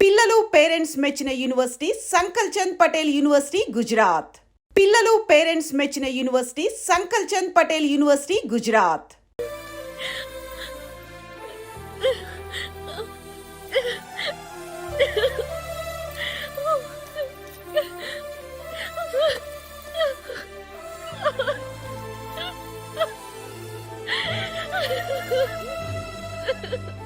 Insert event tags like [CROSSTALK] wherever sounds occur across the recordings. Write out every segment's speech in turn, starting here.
పిల్లలు పేరెంట్స్ మెచ్చిన university సంకల్ Chand Patel university Gujarat. పిల్లలు పేరెంట్స్ మెచ్చిన యూనివర్సిటీ సంకల్ చంద్ పటేల్ యూనివర్సిటీ గుజరాత్. [LAUGHS]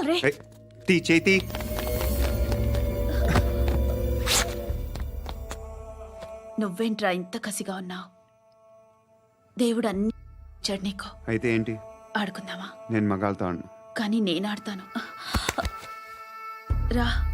రే తీ చేతి నువ్వేంట్రా ఇంత కసిగా ఉన్నావు? దేవుడు అన్ని ఇచ్చాడు నీకు. అయితే ఏంటి? ఆడుకుందామా? నేను ఆడను. కానీ నేను ఆడతాను. రా.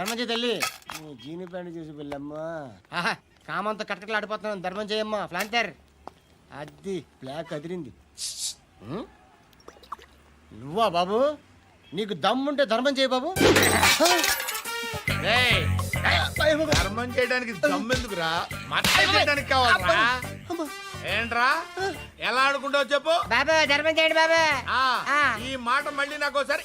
ధర్మం చేయి తల్లి. నువ్వు జీని ప్యాంట్ చూసి వెళ్ళమ్మా ఆహా కామంతో కట్టకలు ఆడిపోతున్నాను ధర్మం చేయమ్మా ఫ్లాంతర్ అది బ్లాక్ అదిరింది ఉం? నువ్వా బాబు? నీకు దమ్ముంటే ధర్మం చేయి బాబు? రేయ్, ధర్మం చేయడానికి దమ్మెందుకురా మతం చేయడానికి కావాలరా? ఏంట్రా? ఎలా ఆడుకుంటావు చెప్పు. బాబా ధర్మం చేయండి బాబా. ఆ, ఈ మాట మళ్ళీ నాకు ఒకసారి?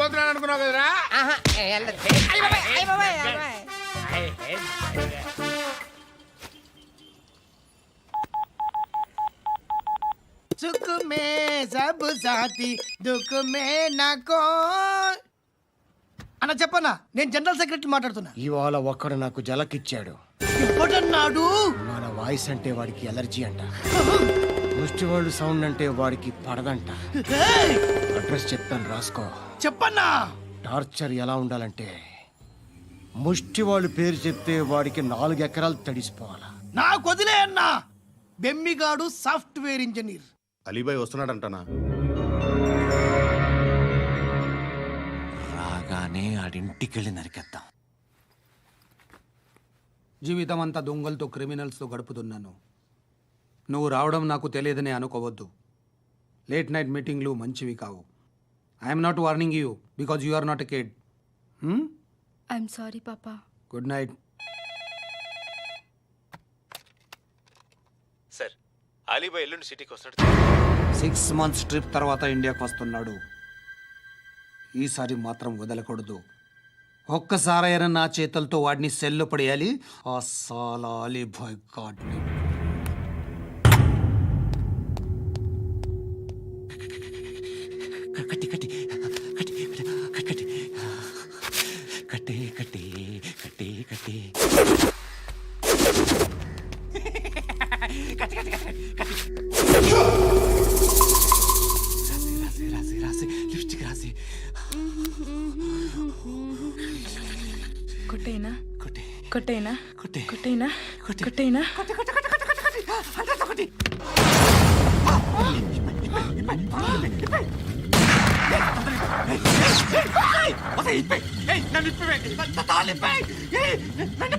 పోతున్నాను అనుకున్నావు కదరా? అన్న చెప్పన్నా నేను జనరల్ సెక్రటరీ మాట్లాడుతున్నా. ఇవాళ ఒక్కడు నాకు జలకిచ్చాడు. ఇప్పుడన్నాడు మన వాయిస్ అంటే వాడికి ఎలర్జీ అంట. ముష్టి వాళ్ళు సౌండ్ అంటే వాడికి పడదంట. అడ్రస్ చెప్తాను రాసుకో. చెప్పన్నా? టార్చర్ ఎలా ఉండాలంటే ముష్టివాళ్ళు పేరు చెప్తే వాడికి నాలుగు ఎకరాలు తడిసిపోవాలా. నాకు వదిలే అన్నా. బెమ్మిగాడు సాఫ్ట్వేర్ ఇంజనీర్. అలీబాయ్ వస్తున్నాడంటనా? రాగానే ఆడింటికెళ్ళి నరికేద్దాం. జీవితం అంతా దొంగలతో క్రిమినల్స్తో గడుపుతున్నాను. నువ్వు రావడం నాకు తెలియదని అనుకోవద్దు. లేట్ నైట్ మీటింగ్లు మంచివి కావు. I'm not warning you because you are not a kid I'm sorry పాపా గుడ్ నైట్ సార్ అలీబాయ్ ఎల్లుండి సిటీకి వస్తాడు సిక్స్ మంత్స్ ట్రిప్ తర్వాత ఇండియాకి వస్తున్నాడు. ఈసారి మాత్రం వదలకూడదు. ఒక్కసారైనా నా చేతులతో వాడిని సెల్లు పడేయాలి. ఆ సాలా అలీబాయ్ గాడ్ని కొట్టేనా కొట్టేనా కొట్టేనా కొట్టేనా నన్ను